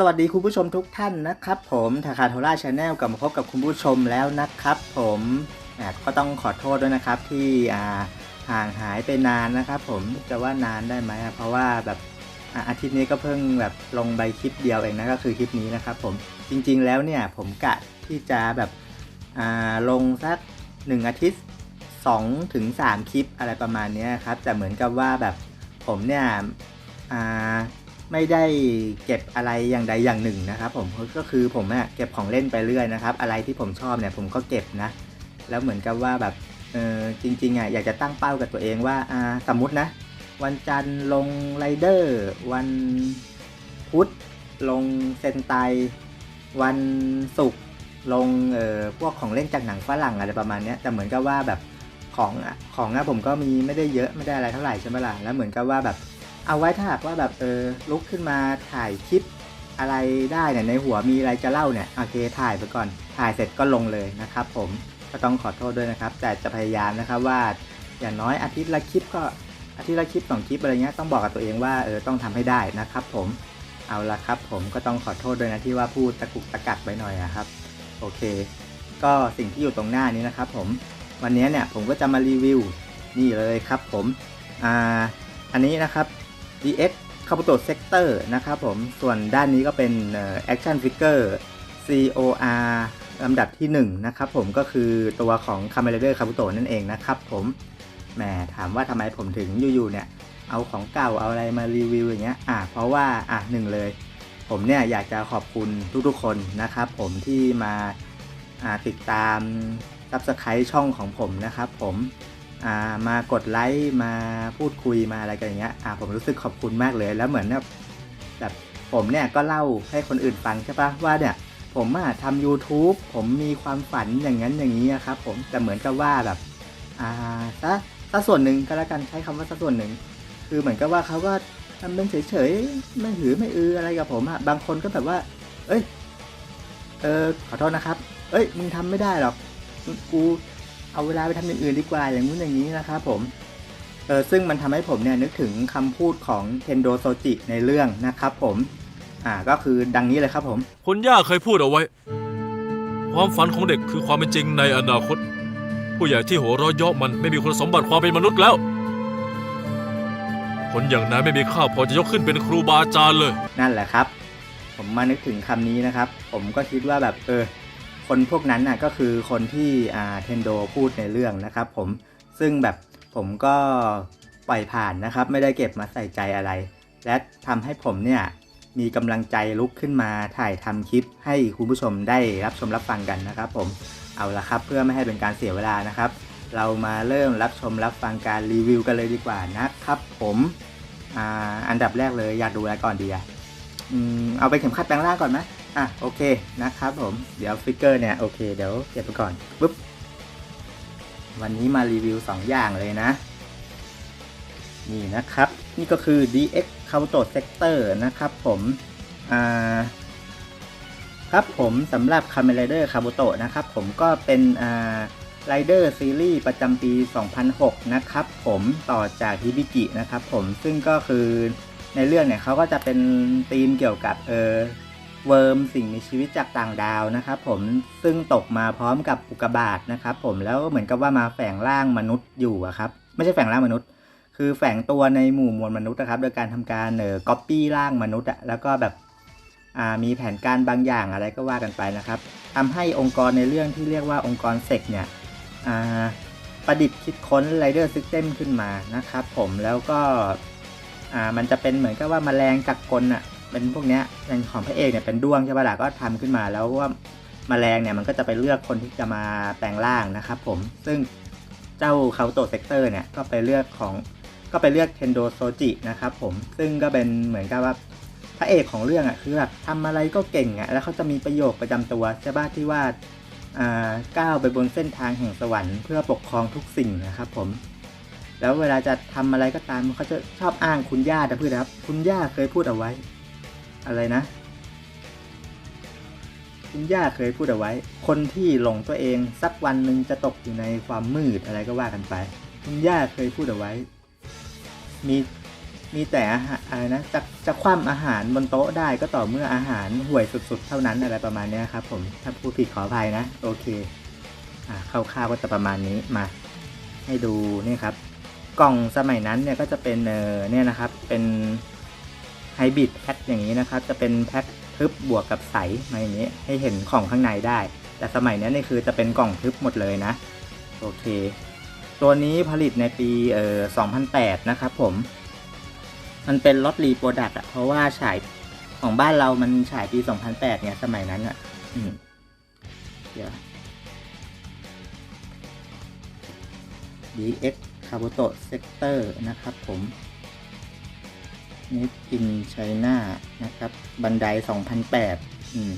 สวัสดีคุณผู้ชมทุกท่านนะครับผมทาคาโทล่าชาแนลกลับมาพบกับคุณผู้ชมแล้วนะครับผมอ่าก็ต้องขอโทษด้วยนะครับที่อ่าห่างหายไปนานนะครับผมจะว่านานได้ไหมเพราะว่าแบบอ่าอาทิตย์นี้ก็เพิ่งแบบลงใบคลิปเดียวเองนะก็คือคลิปนี้นะครับผมจริงๆแล้วเนี่ยผมกะที่จะแบบอ่าลงสักหนึ่งอาทิตย์2ถึง3คลิปอะไรประมาณนี้ครับแต่เหมือนกับว่าแบบผมเนี่ยอ่า ไม่ได้เก็บอะไรอย่างใดอย่างหนึ่งนะครับ ผมก็คือผมอะเก็บของเล่นไปเรื่อยนะครับ อะไรที่ผมชอบเนี่ยผมก็เก็บนะ แล้วเหมือนกับว่าแบบเออจริงๆอะอยากจะตั้งเป้ากับตัวเองว่าอ่าสมมตินะ วันจันทร์ลงไรเดอร์ วันพุธลงเซนไต วันศุกร์ลงเอ่อพวกของเล่นจากหนังฝรั่งอะไรประมาณนี้แต่เหมือนกับว่าแบบของอะของอะผมก็มีไม่ได้เยอะไม่ได้อะไรเท่าไหร่ใช่ไหมล่ะแล้วเหมือนกับว่าแบบ เอาไว้ถ้าหากว่าแบบเออลุกขึ้นมาถ่ายคลิปอะไรได้เนี่ยในหัวมีอะไรจะเล่าเนี่ยโอเคถ่ายไปก่อน ถ่ายเสร็จก็ลงเลยนะครับ ผมก็ต้องขอโทษด้วยนะครับ แต่จะพยายามนะครับว่าอย่างน้อยอาทิตย์ละคลิปก็อาทิตย์ละคลิปสองคลิปอะไรเงี้ยต้องบอกกับตัวเองว่าเออต้องทำให้ได้นะครับ ผมเอาละครับ ผมก็ต้องขอโทษด้วยนะที่ว่าพูดตะกุกตะกักไปหน่อยอะครับ โอเค ก็สิ่งที่อยู่ตรงหน้านี้นะครับ ผมวันนี้เนี่ยผมก็จะมารีวิวนี่เลยครับ ผมอ่าอันนี้นะครับ DX c a b u t o Sector นะครับผม ส่วนด้านนี้ก็เป็นเอ่อ Action Figure COR ลำดับที่ 1 นะครับผมก็คือตัวของ Kamen Rider c a b u t o นั่นเองนะครับผมแหมถามว่าทำไมผมถึงอยู่ๆเนี่ย เอาของเก่าเอาอะไรมารีวิวอย่างเงี้ยอะเพราะว่าอะหนึ่งเลย ผมเนี่ยอยากจะขอบคุณทุกๆคนนะครับ ผมที่มาติดตาม Subscribe ช่องของผมนะครับผม มากดไลค์มาพูดคุยมาอะไรกันอย่างเงี้ยอ่าผมรู้สึกขอบคุณมากเลยแล้วเหมือนแบบแบบผมเนี่ยก็เล่าให้คนอื่นฟังใช่ปะว่าเนี่ยผมอะทำ YouTube ผมมีความฝันอย่างนั้นอย่างนี้ครับผมแต่เหมือนกับว่าแบบอ่าซะซะส่วนหนึ่งก็แล้วกันใช้คำว่าซะส่วนหนึ่ง คือเหมือนกับว่าเขาก็ทำเป็นเฉยๆไม่หือไม่อืออะไรกับผมอะบางคนก็แบบว่า เอ้ยเออขอโทษนะครับ เอ้ยมึงทำไม่ได้หรอกกู เอาเวลาไปทำอย่างอื่นดีกว่าอย่างนู้นอย่างนี้นะครับผมเออซึ่งมันทำให้ผมเนี่ยนึกถึงคำพูดของเทนโดโซจิในเรื่องนะครับผมอ่าก็คือดังนี้เลยครับผม คุณย่าเคยพูดเอาไว้ ความฝันของเด็กคือความเป็นจริงในอนาคต ผู้ใหญ่ที่หัวเราะเยาะมันไม่มีคุณสมบัติความเป็นมนุษย์แล้ว คนอย่างนายไม่มีค่าพอจะยกขึ้นเป็นครูบาอาจารย์เลย นั่นแหละครับ ผมมานึกถึงคำนี้นะครับ ผมก็คิดว่าแบบเออ คนพวกนั้นน่ะก็คือคนที่อ่าเทนโดพูดในเรื่องนะครับผมซึ่งแบบผมก็ปล่อยผ่านนะครับ ไม่ได้เก็บมาใส่ใจอะไร และทำให้ผมเนี่ยมีกำลังใจลุกขึ้นมาถ่ายทำคลิปให้คุณผู้ชมได้รับชมรับฟังกันนะครับ ผมเอาละครับ เพื่อไม่ให้เป็นการเสียเวลานะครับ เรามาเริ่มรับชมรับฟังการรีวิวกันเลยดีกว่านะครับผมอ่าอันดับแรกเลยอยากดูอะไรก่อนดีอะอืมเอาไปเข็มขัดแปลงร่างก่อนไหม อะโอเคนะครับผม เดี๋ยวฟิกเกอร์เนี่ยโอเคเดี๋ยวเก็บไปก่อนปุ๊บ วันนี้มารีวิว 2 อย่างเลยนะ นี่นะครับ นี่ก็คือ DX c o u n t o Sector นะครับผมอ่าครับผมสำหรับ Kamen Rider Kabuto นะครับผมก็เป็นอ่า Rider ซีรีส์ประจำปี 2006 นะครับผมต่อจากฮิบิกินะครับผมซึ่งก็คือในเรื่องเนี่ยเขาก็จะเป็นธีมเกี่ยวกับเออ เวิร์มสิ่งมีชีวิตจากต่างดาวนะครับผมซึ่งตกมาพร้อมกับอุกกาบาตนะครับผมแล้วเหมือนกับว่ามาแฝงร่างมนุษย์อยู่อะครับไม่ใช่แฝงร่างมนุษย์ คือแฝงตัวในหมู่มวลมนุษย์นะครับโดยการทำการเอ่อก๊อปปี้ร่างมนุษย์อะแล้วก็แบบอ่ามีแผนการบางอย่างอะไรก็ว่ากันไปนะครับทำให้องค์กรในเรื่องที่เรียกว่าองค์กรเซกเนี่ยอ่าประดิษฐ์คิดค้น Rider System ขึ้นมานะครับผมแล้วก็อ่ามันจะเป็นเหมือนกับว่าแมลงกักกลอะ เป็นพวกเนี้ยเป็นของพระเอกเนี่ยเป็นด้วงใช่ปะล่ะก็ทำขึ้นมาแล้วว่าแมลงเนี่ยมันก็จะไปเลือกคนที่จะมาแปลงร่างนะครับผมซึ่งเจ้าเคาโตเซกเตอร์เนี่ยก็ไปเลือกของก็ไปเลือกเทนโดโซจินะครับผมซึ่งก็เป็นเหมือนกับว่าพระเอกของเรื่องอะคือแบบทำอะไรก็เก่งอะแล้วเขาจะมีประโยคประจำตัวใช่ปะที่ว่าอ่าก้าวไปบนเส้นทางแห่งสวรรค์เพื่อปกครองทุกสิ่งนะครับผม แล้วเวลาจะทำอะไรก็ตามเขาจะชอบอ้างคุณย่าแต่พูดนะครับ คุณย่าเคยพูดเอาไว้ อะไรนะ คุณย่าเคยพูดเอาไว้ คนที่หลงตัวเองสักวันหนึ่งจะตกอยู่ในความมืดอะไรก็ว่ากันไป คุณย่าเคยพูดเอาไว้ มีมีแต่อาหารอะไรนะจะจะคว่ำอาหารบนโต๊ะได้ก็ต่อเมื่ออาหารห่วยสุดๆ เท่านั้นอะไรประมาณนี้ครับ ผมถ้าพูดผิดขออภัยนะ โอเคอ่าคร่าวๆก็จะประมาณนี้มา ให้ดูนี่ครับ กล่องสมัยนั้นเนี่ยก็จะเป็นเออเนี่ยนะครับ เป็น ไฮบริดแพ็คอย่างนี้นะครับ จะเป็นแพ็คทึบบวกกับใสมาอย่างนี้ ให้เห็นของข้างในได้ แต่สมัยนี้นี่คือจะเป็นกล่องทึบหมดเลยนะ โอเค ตัวนี้ผลิตในปีเอ่อ2008 นะครับผม มันเป็นลอตรีโปรดักต์อะเพราะว่าฉายของบ้านเรามันฉายปี 2008 เนี่ย สมัยนั้นอะอเดี๋ยว DX c a b o t o Sector นะครับผม Made in China นะครับ บันได 2008อืม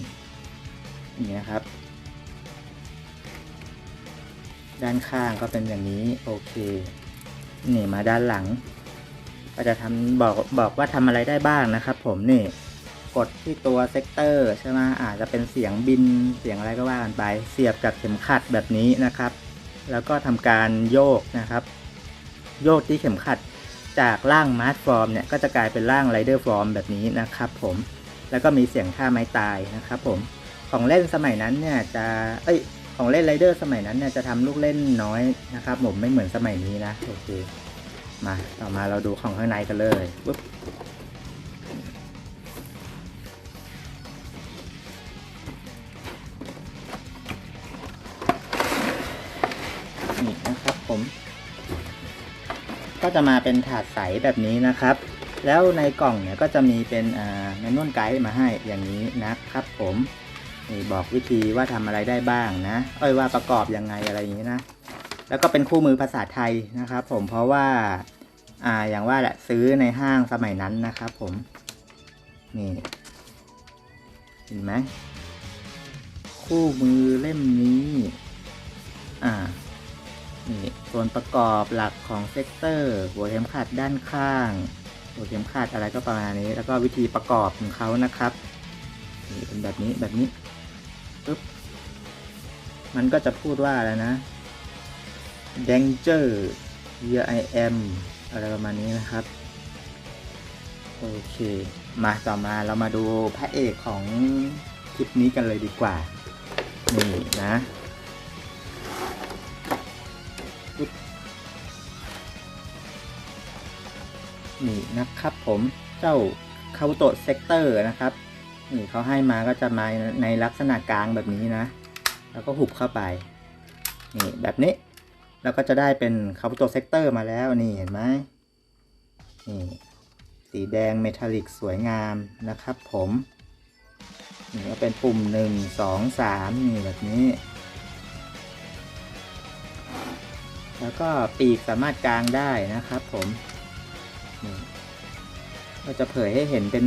นี่นะครับ ด้านข้างก็เป็นอย่างนี้ โอเค นี่มาด้านหลัง ก็จะทำบอกบอกว่าทำอะไรได้บ้างนะครับผมนี่กดที่ตัวเซกเตอร์ใช่ไหมอาจจะเป็นเสียงบินเสียงอะไรก็ว่ากันไป เสียบกับเข็มขัดแบบนี้นะครับ แล้วก็ทำการโยกนะครับ โยกที่เข็มขัด จากร่างมาร์ทฟอร์มเนี่ยก็จะกลายเป็นร่างไรเดอร์ฟอร์มแบบนี้นะครับผมแล้วก็มีเสียงท่าไม้ตายนะครับผมของเล่นสมัยนั้นเนี่ยจะเอ้ยของเล่นไรเดอร์สมัยนั้นเนี่ยจะทำลูกเล่นน้อยนะครับผมไม่เหมือนสมัยนี้นะโอเคมาต่อมาเราดูของข้างในกันเลยปุ๊บ ก็จะมาเป็นถาดใสแบบนี้นะครับ แล้วในกล่องเนี่ยก็จะมีเป็นอ่าแมนนวลไกด์มาให้อย่างนี้นะครับ ผมนี่บอกวิธีว่าทำอะไรได้บ้างนะ เอ้ยว่าประกอบยังไงอะไรอย่างนี้นะ แล้วก็เป็นคู่มือภาษาไทยนะครับ ผมเพราะว่าอ่าอย่างว่าแหละซื้อในห้างสมัยนั้นนะครับผมนี่เห็นไหมคู่มือเล่มนี้ อ่า นี่ส่วนประกอบหลักของเซกเตอร์ หัวเข็มขัดด้านข้าง หัวเข็มขัดอะไรก็ประมาณนี้ แล้วก็วิธีประกอบของเขานะครับนี่เป็นแบบนี้แบบนี้ปึ๊บมันก็จะพูดว่าอะไรนะ danger here I am อะไรประมาณนี้นะครับ โอเค มาต่อมาเรามาดูพระเอกของคลิปนี้กันเลยดีกว่า นี่นะ นี่นะครับผมเจ้าคา u โตเซกเตอร์นะครับนี่เขาให้มาก็จะมาในลักษณะกลางแบบนี้นะ แล้วก็หุบเข้าไป นี่แบบนี้ แล้วก็จะได้เป็นคา u โตเซกเตอร์มาแล้วนี่เห็นไหมนี่สีแดงเมทัลลิกสวยงามนะครับผมนี่ก็เป็นปุ่มหนึ่งสองสามนี่แบบนี้ แล้วก็ปีกสามารถกลางได้นะครับผม นี่ก็จะเผยให้เห็นเป็น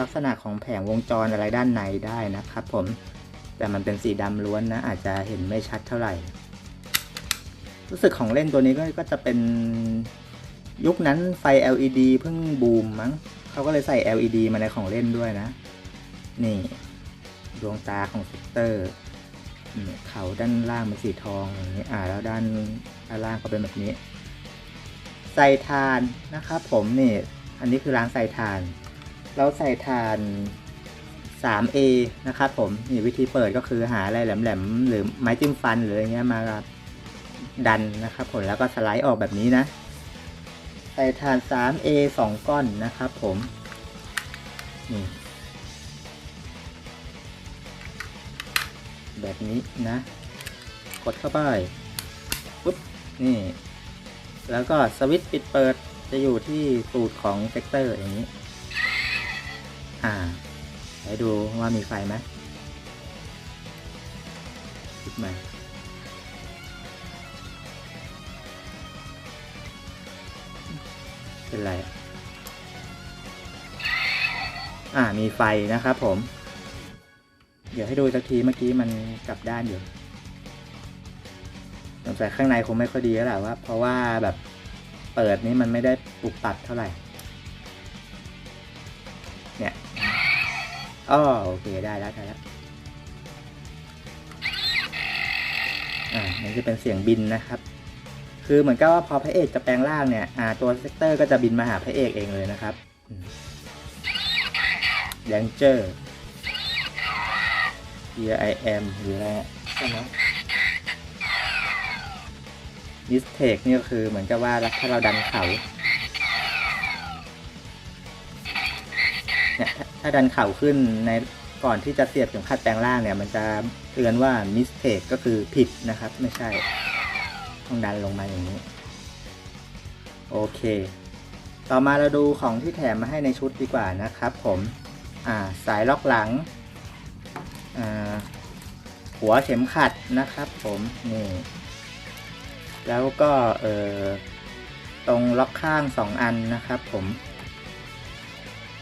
ลักษณะของแผงวงจรอะไรด้านในได้นะครับผม แต่มันเป็นสีดำล้วนนะ อาจจะเห็นไม่ชัดเท่าไหร่ รู้สึกของเล่นตัวนี้ก็กจะเป็นยุคนั้นไฟ LED เพิ่งบูมมั้ง เขาก็เลยใส่ LED มาในของเล่นด้วยนะ นี่ ดวงตาของเซกเตอร์ เขาด้านล่างเป็นสีทองอย่างนี้ อ่า แล้วด้านด้านล่างก็เป็นแบบนี้ ใส่ทานนะครับผมนี่อันนี้คือร้านใส่ทาน เราใส่ทาน 3A นะครับผมนี่วิธีเปิดก็คือหาอะไรแหลมๆหรือไม้จิ้มฟันหรืออะไรเงี้ยมาดันนะครับผมแล้วก็สไลด์ออกแบบนี้นะ ใส่ถ่าน 3A 2 ก้อนนะครับผมนี่แบบนี้นะ กดเข้าไปปุ๊บนี่ แล้วก็สวิตช์ปิดเปิดจะอยู่ที่ตูดของเซกเตอร์อย่างนี้ อ่าให้ดูว่ามีไฟไหมปิดไหมเป็นไร อ่ามีไฟนะครับผม เดี๋ยวให้ดูสักทีเมื่อกี้มันกลับด้านอยู่ งสัยข้างในคงไม่ค่อยดีแล้วแหละว่า เพราะว่าแบบเปิดนี้มันไม่ได้ปรับปัดเท่าไหร่ เนี่ยอ๋อโอเคได้แล้วได้แล้ว อ่า นี่จะเป็นเสียงบินนะครับ คือเหมือนกับว่าพอพระเอกจะแปลงร่างเนี่ย อ่า ตัวเซกเตอร์ก็จะบินมาหาพระเอกเองเลยนะครับแดงเจอร์ here I am หรืออะไรอะใช่ไหม mistake นี่ก็คือเหมือนกับว่าถ้าเราดันเขาเนี่ยถ้าดันเข่าขึ้นในก่อนที่จะเสียบเข็มขัดแปลงร่างเนี่ย มันจะเตือนว่า mistake ก็คือผิดนะครับ ไม่ใช่ต้องดันลงมาอย่างนี้ โอเค ต่อมาเราดูของที่แถมมาให้ในชุดดีกว่านะครับผม อ่า สายล็อกหลัง อ่า หัวเข็มขัดนะครับผม นี่ แล้วก็เออตรงล็อกข้างสองอันนะครับผม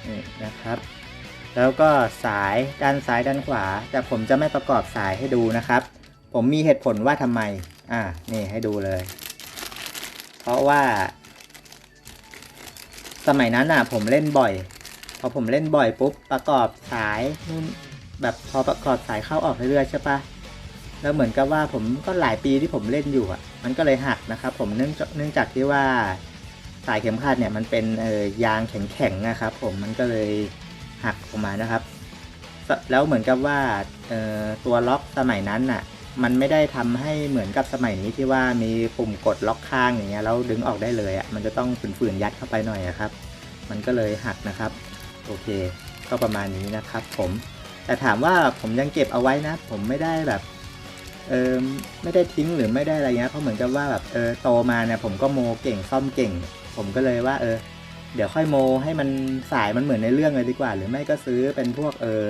นี่นะครับ แล้วก็สายด้านซ้ายด้านขวา แต่ผมจะไม่ประกอบสายให้ดูนะครับ ผมมีเหตุผลว่าทำไม อ่านี่ให้ดูเลย เพราะว่า สมัยนั้นอะ ผมเล่นบ่อย พอผมเล่นบ่อยปุ๊บประกอบสายนู่นแบบพอประกอบสายเข้าออกเรื่อยๆใช่ปะแล้วเหมือนกับว่าผมก็หลายปีที่ผมเล่นอยู่อะ มันก็เลยหักนะครับ ผมเนื่องจากเนื่องจากที่ว่าสายเข็มขัดเนี่ยมันเป็นเออยางแข็งๆนะครับ ผมมันก็เลยหักออกมานะครับ แล้วเหมือนกับว่าตัวล็อกสมัยนั้นน่ะ มันไม่ได้ทำให้เหมือนกับสมัยนี้ที่ว่ามีปุ่มกดล็อกข้างอย่างเงี้ยแล้วดึงออกได้เลยอะมันจะต้องฝืนๆยัดเข้าไปหน่อยอครับ มันก็เลยหักนะครับ โอเค ก็ประมาณนี้นะครับ ผมแต่ถามว่าผมยังเก็บเอาไว้นะ ผมไม่ได้แบบ เออไม่ได้ทิ้งหรือไม่ได้อะไรเงี้ยเพราะเหมือนกับว่าแบบเออโตมาเนี่ยผมก็โมเก่งซ่อมเก่ง ผมก็เลยว่า เออ เดี๋ยวค่อยโมให้มันสายมันเหมือนในเรื่องเลยดีกว่า หรือไม่ก็ซื้อเป็นพวกเออ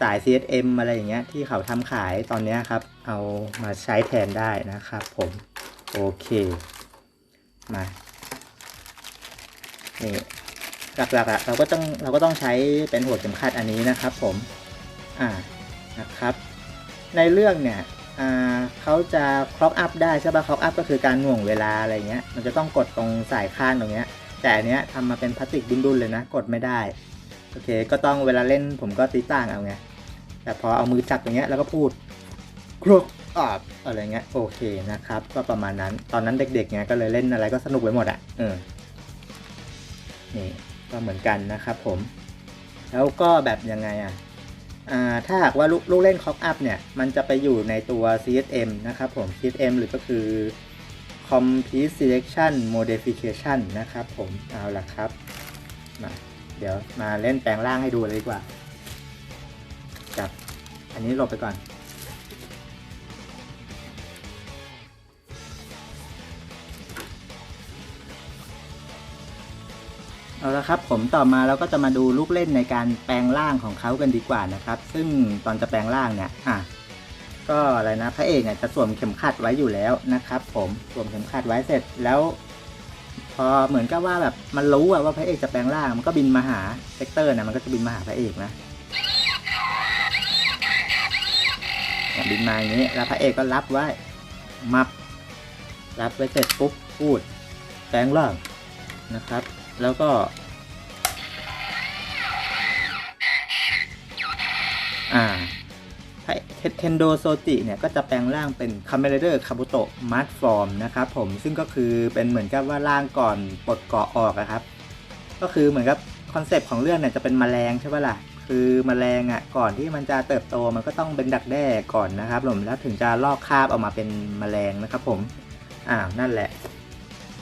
สาย CSM อะไรอย่างเงี้ยที่เขาทำขายตอนนี้ครับ เอามาใช้แทนได้นะครับผมโอเคมานี่หลักๆอะเราก็ต้องเราก็ต้องใช้เป็นหัวเข็มขัดอันนี้นะครับผมอ่านะครับ ในเรื่องเนี่ยเขาจะคล็อกอัพได้ใช่ป่ะคล็อกอัพก็คือการหน่วงเวลาอะไรเงี้ยมันจะต้องกดตรงสายข้างตรงเนี้ย แต่อันเนี้ยทำมาเป็นพลาสติกดุนๆเลยนะ กดไม่ได้ โอเค ก็ต้องเวลาเล่นผมก็ตีต่างเอาไง แต่พอเอามือจับอย่างเงี้ยแล้วก็พูดคลุกอัพอะไรเงี้ยโอเคนะครับ ก็ประมาณนั้นตอนนั้นเด็กๆเงี้ยก็เลยเล่นอะไรก็สนุกไปหมดอะเออนี่ก็เหมือนกันนะครับผม แล้วก็แบบยังไงอะอ่า ถ้าหากว่าลูกลูกเล่นคอกอัพเนี่ย มันจะไปอยู่ในตัว CSM นะครับผม CSM หรือก็คือ Complete Selection Modification นะครับผม เอาละครับมาเดี๋ยวมาเล่นแปลงร่างให้ดูเลยดีกว่าจับอันนี้หลบไปก่อน เอาละครับผมต่อมาเราก็จะมาดูลูกเล่นในการแปลงร่างของเขากันดีกว่านะครับ ซึ่งตอนจะแปลงร่างเนี่ยอะก็อะไรนะพระเอกเนี่ยจะสวมเข็มขัดไว้อยู่แล้วนะครับ ผมสวมเข็มขัดไว้เสร็จแล้ว พอเหมือนกับว่าแบบมันรู้ว่าพระเอกจะแปลงร่างมันก็บินมาหาเซกเตอร์เนี่ยมันก็จะบินมาหาพระเอกนะบินมาอย่างนี้แล้วพระเอกก็รับไว้มับรับไว้เสร็จปุ๊บพูดแปลงร่างนะครับ แล้วก็อ่าเทนโดโซจิเนี่ยก็จะแปลงร่างเป็นคาเมเลเดอร์คาบุโตะมาร์ทฟอร์มนะครับผมซึ่งก็คือเป็นเหมือนกับว่าร่างก่อนปลดเกาะออกอะครับ ก็คือเหมือนกับคอนเซปต์ของเรื่องเนี่ยจะเป็นแมลงใช่ปะล่ะ คือแมลงอะ่ะก่อนที่มันจะเติบโตมันก็ต้องเป็นดักแด้ก่อนนะครับผมแล้วถึงจะลอกคราบออกมาเป็นแมลงนะครับผมอ้าวนั่นแหละ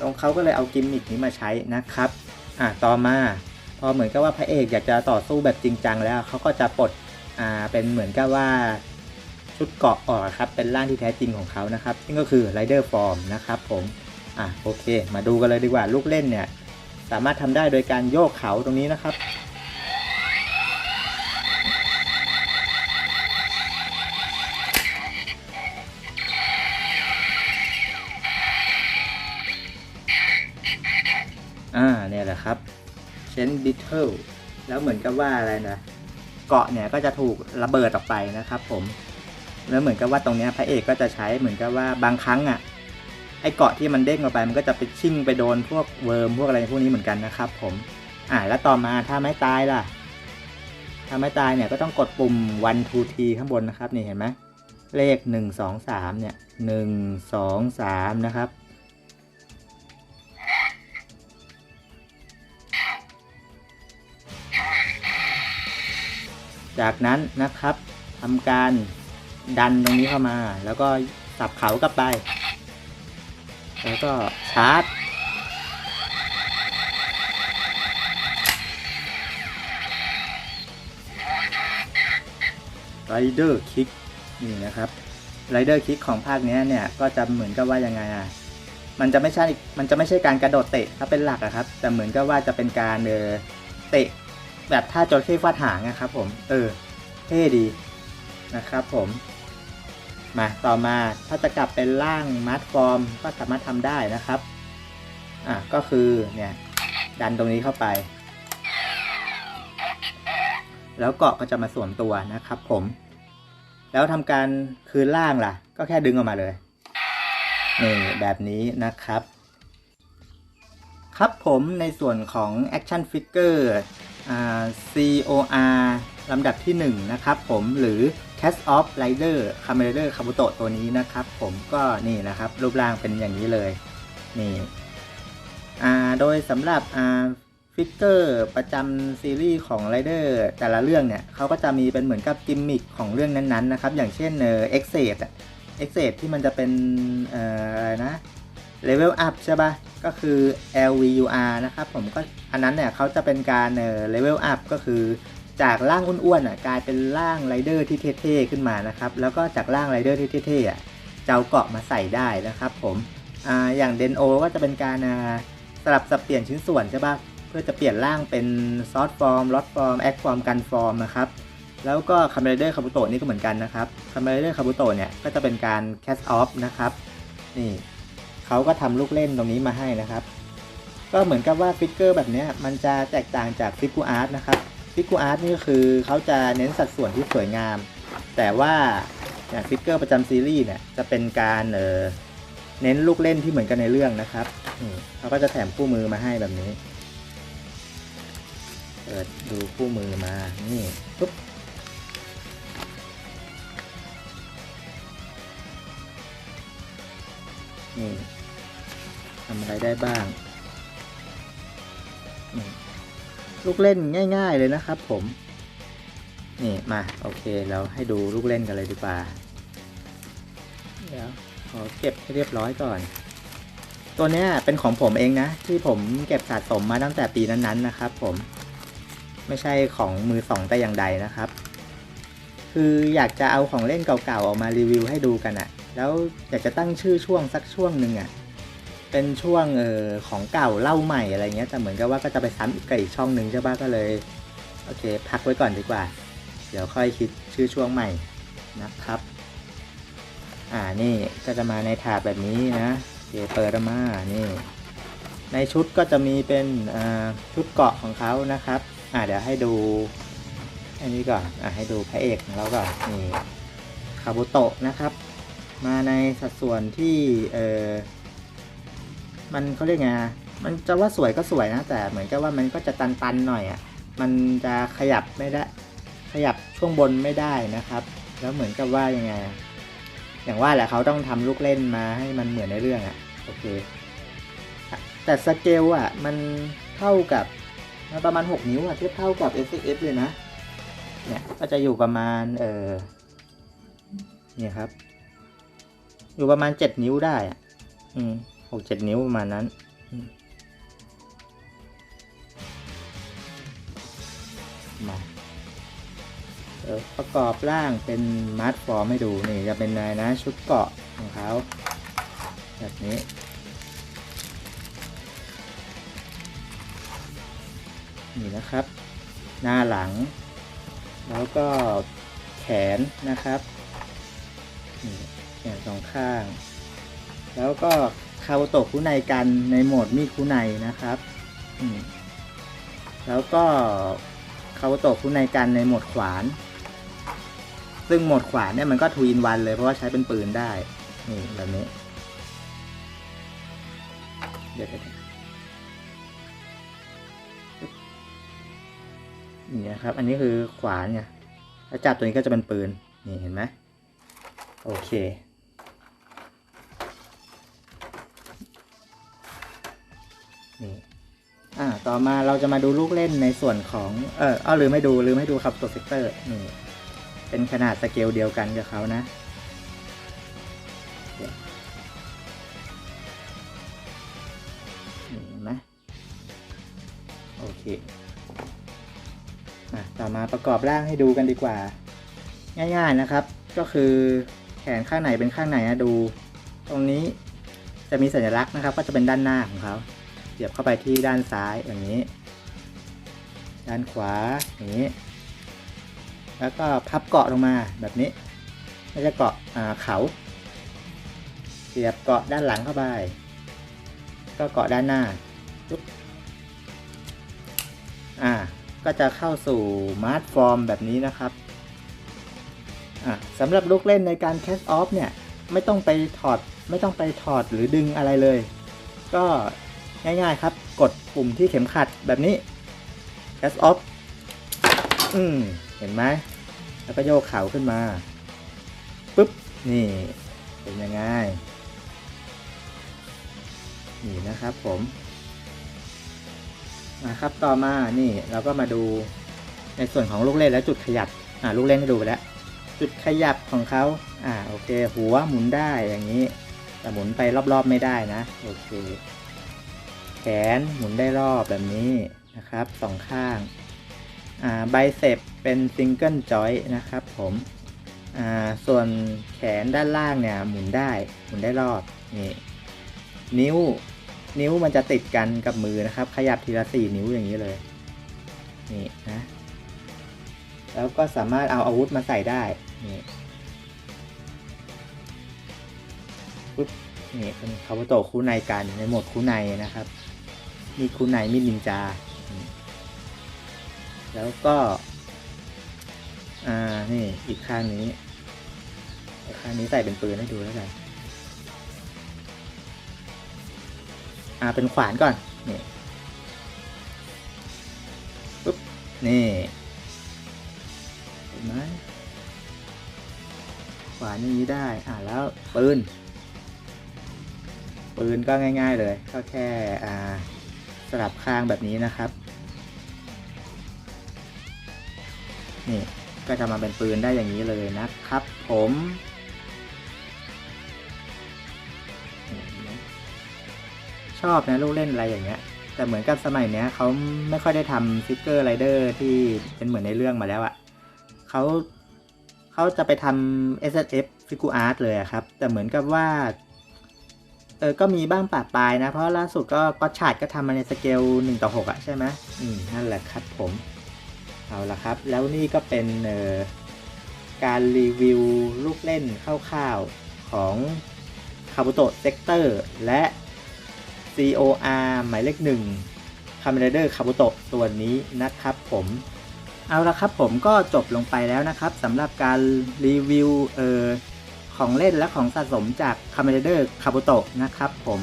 ตรงเขาก็เลยเอากิมมิคนี้มาใช้นะครับ อ่าต่อมาพอเหมือนกับว่าพระเอกอยากจะต่อสู้แบบจริงจังแล้วเขาก็จะปลดอ่าเป็นเหมือนกับว่าชุดเกาะออกครับเป็นร่างที่แท้จริงของเขานะครับซึ่งก็คือไรเดอร์ฟอร์มนะครับผมอะโอเค มาดูกันเลยดีกว่าลูกเล่นเนี่ยสามารถทำได้โดยการโยกเขาตรงนี้นะครับ เนี่ยแหละครับเชนดิทเทลแล้วเหมือนกับว่าอะไรนะเกาะเนี่ยก็จะถูกระเบิดออกไปนะครับ ผมแล้วเหมือนกับว่าตรงเนี้ยพระเอกก็จะใช้เหมือนกับว่าบางครั้งอะไอเกาะที่มันเด้งออกไปมันก็จะไปชิ่งไปโดนพวกเวิร์มพวกอะไรพวกนี้เหมือนกันนะครับ ผมอ่าแล้วต่อมาถ้าไม่ตายล่ะ ถ้าไม่ตายเนี่ยก็ต้องกดปุ่ม one two t ข้างบนนะครับนี่เห็นไหมเลขหนึ่งสองสามเนี่ยหนึ่งสองสามนะครับ จากนั้นนะครับทำการดันตรงนี้เข้ามา แล้วก็สับเขากลับไป แล้วก็ชาร์จไรเดอร์คิกนี่นะครับไรเดอร์คิกของภาคนี้เนี่ยก็จะเหมือนกับว่ายังไงอะมันจะไม่ใช่ มันจะไม่ใช่การกระโดดเตะถ้าเป็นหลักอะครับ แต่เหมือนกับว่าจะเป็นการเออเตะ แบบท่าจระเข้ฟาดหางนะครับผม เออ เท่ดีนะครับผม มาต่อมาถ้าจะกลับเป็นร่างมาร์ทฟอร์มก็สามารถทำได้นะครับ อะก็คือเนี่ยดันตรงนี้เข้าไป แล้วเกาะก็จะมาสวมตัวนะครับผม แล้วทำการคืนล่างล่ะ ก็แค่ดึงออกมาเลยนี่แบบนี้นะครับ ครับผมในส่วนของ Action Figure อ่า COR ลำดับที่ 1 นะครับผมหรือ Cast Off Rider c a m e r a Kabuto ตัวนี้นะครับผมก็นี่นะครับ รูปร่างเป็นอย่างนี้เลย นี่โดยสำหรับฟิกเกอร์ประจำซีรีส์ของไรเดอร์แต่ละเรื่องเนี่ยเขาก็จะมีเป็นเหมือนกับกิมมิคของเรื่องนั้นๆนะครับ อย่างเช่นเอ็กเซดเอ็กเซดที่มันจะเป็นออะไรนะ เลเวลอัพใช่ปะ่ะ ก็คือ LVUR นะครับผมก็อันนั้นเนี่ยเขาจะเป็นการเอ่อเลเวลอัพก็คือจากร่างอ้วนๆอะกลายเป็นร่างไรเดอร์ที่เท่ๆขึ้นมานะครับ แล้วก็จากร่างไรเดอร์ที่เท่ๆอะจะเอาเกาะมาใส่ได้นะครับผมอ่าอย่างเดนโอก็จะเป็นการสลับสับเปลี่ยนชิ้นส่วนใช่ปะเพื่อจะเปลี่ยนร่างเป็นซอสฟอร์มลอตฟอร์มแอคฟอร์มกันฟอร์มนะครับแล้วก็คาเมเดอร์คาบุโตะนี่ก็เหมือนกันนะครับคาเมเดอร์คาบุโตะเนี่ยก็จะเป็นการแคสออฟนะครับนี่ เขาก็ทำลูกเล่นตรงนี้มาให้นะครับ ก็เหมือนกับว่าฟิกเกอร์แบบนี้มันจะแตกต่างจากฟิกกูอาร์ตนะครับฟิกกูอาร์ตนี่ก็คือเขาจะเน้นสัดส่วนที่สวยงาม แต่ว่าอย่างฟิกเกอร์ประจำซีรีส์เนี่ยจะเป็นการเออเน้นลูกเล่นที่เหมือนกันในเรื่องนะครับเขาก็จะแถมคู่มือมาให้แบบนี้ เปิดดูคู่มือมา นี่ปุ๊บ นี่ทำอะไรได้บ้าง ลูกเล่นง่าย ๆเลยนะครับผม นี่มา โอเค เราให้ดูลูกเล่นกันเลยดีกว่า เดี๋ยวขอเก็บให้เรียบร้อยก่อน ตัวเนี้ยเป็นของผมเองนะ ที่ผมเก็บสะสมมาตั้งแต่ปีนั้นๆนะครับผม ไม่ใช่ของมือสองแต่อย่างใดนะครับ คืออยากจะเอาของเล่นเก่าๆออกมารีวิวให้ดูกันอะ แล้วอยากจะตั้งชื่อช่วงสักช่วงหนึ่งอะเป็นช่วงเออของเก่าเล่าใหม่อะไรเงี้ยแต่เหมือนกับว่าก็จะไปซ้ำอีกกับอีกช่องหนึ่งใช่ปะก็เลยโอเค พักไว้ก่อนดีกว่า เดี๋ยวค่อยคิดชื่อช่วงใหม่นะครับ อ่านี่ก็จะมาในถาดแบบนี้นะเดเปิดออกมานี่ ในชุดก็จะมีเป็นชุดเกาะของเขานะครับ อ่าเดี๋ยวให้ดูอันนี้ก่อนอ่าให้ดูพระเอกของเราก่อนนี่คาบุโตะนะครับ มาในสัดส่วนที่เออมันเขาเรียกไงอะมันจะว่าสวยก็สวยนะ แต่เหมือนกับว่ามันก็จะตันๆหน่อยอะ่ะมันจะขยับไม่ได้ขยับช่วงบนไม่ได้นะครับ แล้วเหมือนกับว่ายังไง อย่างว่าแหละเขาต้องทำลูกเล่นมาให้มันเหมือนในเรื่องอะ่ะโอเค แต่สเกลอะมันเท่ากับประมาณ 6 นิ้วอะเทียบเท่ากับ S X เลยนะเนี่ยก็จะอยู่ประมาณเออเนี่ยครับ อยู่ประมาณ7นิ้วได้อะอืมหกเจ็ดนิ้วประมาณนั้นอืมมาเดี๋ยวประกอบร่างเป็นมาร์ทฟอร์มให้ดูนี่จะเป็นนายนะชุดเกาะของเขาแบบนี้นี่นะครับ หน้าหลัง แล้วก็แขนนะครับนี่ แขนสองข้าง แล้วก็คาโตะคุไนกันในโหมดมีดคุไนนะครับแล้วก็คาโตะคุไนกันในโหมดขวาน ซึ่งโหมดขวานเนี่ยมันก็ทูอินวันเลยเพราะว่าใช้เป็นปืนได้ นี่แบบนี้ เดี๋ยวนี่นะครับ อันนี้คือขวานเนี่ยถ้าจับตัวนี้ก็จะเป็นปืน นี่เห็นไหมโอเค นี่อ่าต่อมาเราจะมาดูลูกเล่นในส่วนของเออเอาหรือไม่ดูหรือไม่ดูครับตัวเซกเตอร์นี่เป็นขนาดสเกลเดียวกันกับเขานะนี่เห็นไหมโอเคอะต่อมาประกอบร่างให้ดูกันดีกว่า ง่ายๆนะครับ ก็คือแขนข้างไหนเป็นข้างไหนนะดู ตรงนี้จะมีสัญลักษณ์นะครับ ก็จะเป็นด้านหน้าของเขา เสียบเข้าไปที่ด้านซ้ายอย่างนี้ ด้านขวาอย่างนี้ แล้วก็พับเกาะลงมาแบบนี้ไม่ใช่เกาะเขา เสียบเกาะด้านหลังเข้าไป ก็เกาะด้านหน้าปุ๊บอ่า ก็จะเข้าสู่มาร์ทฟอร์มแบบนี้นะครับอะสำหรับลูกเล่นในการแคสออฟเนี่ย ไม่ต้องไปถอดไม่ต้องไปถอดหรือดึงอะไรเลย ก็ ง่ายๆครับ กดปุ่มที่เข็มขัดแบบนี้ cast off อืมเห็นไหม แล้วก็โยกเข่าขึ้นมาปุ๊บ นี่ เป็นยังไง นี่นะครับผม นะครับต่อมา นี่เราก็มาดูในส่วนของลูกเล่นและจุดขยับ อ่าลูกเล่นให้ดูไปแล้ว จุดขยับของเขาอ่า โอเค หัวหมุนได้อย่างนี้ แต่หมุนไปรอบๆไม่ได้นะ โอเค ขนหมุนได้รอบแบบนี้นะครับสองข้างอ่าไบเซปเป็นซิงเกิลจอยนะครับผมส่วนแขนด้านล่างเนี่ยหมุนได้หมุนได้รอบนี่นิ้วนิ้วมันจะติดกันกับมือนะครับ ขยับทีละสี่นิ้วอย่างนี้เลยนี่นะแล้วก็สามารถเอาอาวุธมาใส่ได้นี่ปุ๊บนี่เป็นคาบุโตะคู่ในกันในโหมดคู่ในนะครับ มีคู่ในมีนินจา แล้วก็ อ่า นี่อีกข้างนี้ข้างนี้ใส่เป็นปืนให้ดูแล้วกัน อ่า เป็นขวานก่อน นี่ปุ๊บ นี่เห็นไหมขวานอย่างนี้ได้ อ่าแล้วปืนปืนก็ง่าย ๆ เลย ก็แค่ อ่า สลับข้างแบบนี้นะครับ นี่ก็จะมาเป็นปืนได้อย่างนี้เลยนะครับผมชอบนะลูกเล่นอะไรอย่างเงี้ย แต่เหมือนกับสมัยเนี้ยเขาไม่ค่อยได้ทำฟิกเกอร์ไรเดอร์ที่เป็นเหมือนในเรื่องมาแล้วอะ่ะเขาเขาจะไปทำ S F ฟิกูอาร์ตเลยครับ แต่เหมือนกับว่า เออก็มีบ้างปะปลายนะ เพราะล่าสุดก็ก็ชาดก็ทำมาในสเกล1ต่อ6อะใช่ไหมอืมนั่นแหละครับผม เอาละครับ แล้วนี่ก็เป็นเอ่อการรีวิวลูกเล่นคร่าวๆของคาบุโตะเซกเตอร์และ COR หมายเลขหนึ่งคาเมเดอร์คาบุโตะตัวนี้นะครับผมเอาละครับผมก็จบลงไปแล้วนะครับสำหรับการรีวิวเอ่อ ของเล่นและของสะสมจากคาเมเดอร์คาบุโตะนะครับผม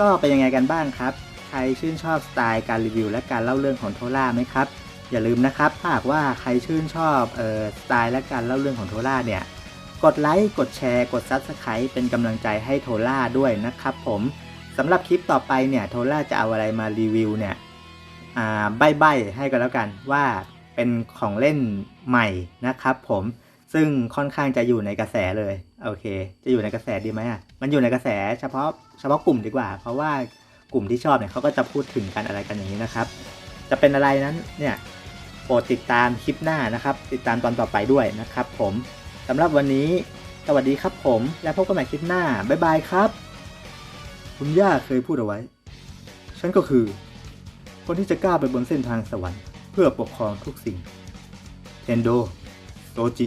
ก็เป็นยังไงกันบ้างครับ ใครชื่นชอบสไตล์การรีวิว และการเล่าเรื่องของโทล่าไหมครับ อย่าลืมนะครับหากว่าใครชื่นชอบเอ่อสไตล์และการเล่าเรื่องของโทล่าเนี่ยกดไลค์กดแชร์กด Subscribe เป็นกำลังใจให้โทล่าด้วยนะครับผมสำหรับคลิปต่อไปเนี่ยโทล่าจะเอาอะไรมารีวิวเนี่ยอ่าใบ้ ๆ ให้กันแล้วกันว่าเป็นของเล่นใหม่นะครับผมซึ่งค่อนข้างจะอยู่ในกระแสเลย โอเค จะอยู่ในกระแสดีไหมอะ มันอยู่ในกระแสเฉพาะเฉพาะกลุ่มดีกว่า เพราะว่ากลุ่มที่ชอบเนี่ยเขาก็จะพูดถึงกันอะไรกันอย่างนี้นะครับ จะเป็นอะไรนั้นเนี่ยโปรดติดตามคลิปหน้านะครับ ติดตามตอนต่อไปด้วยนะครับ ผมสำหรับวันนี้สวัสดีครับผม และพบกันใหม่คลิปหน้า บ๊ายบายครับ คุณย่าเคยพูดเอาไว้ ฉันก็คือ คนที่จะกล้าไปบนเส้นทางสวรรค์ เพื่อปกครองทุกสิ่งเทนโดโซจิ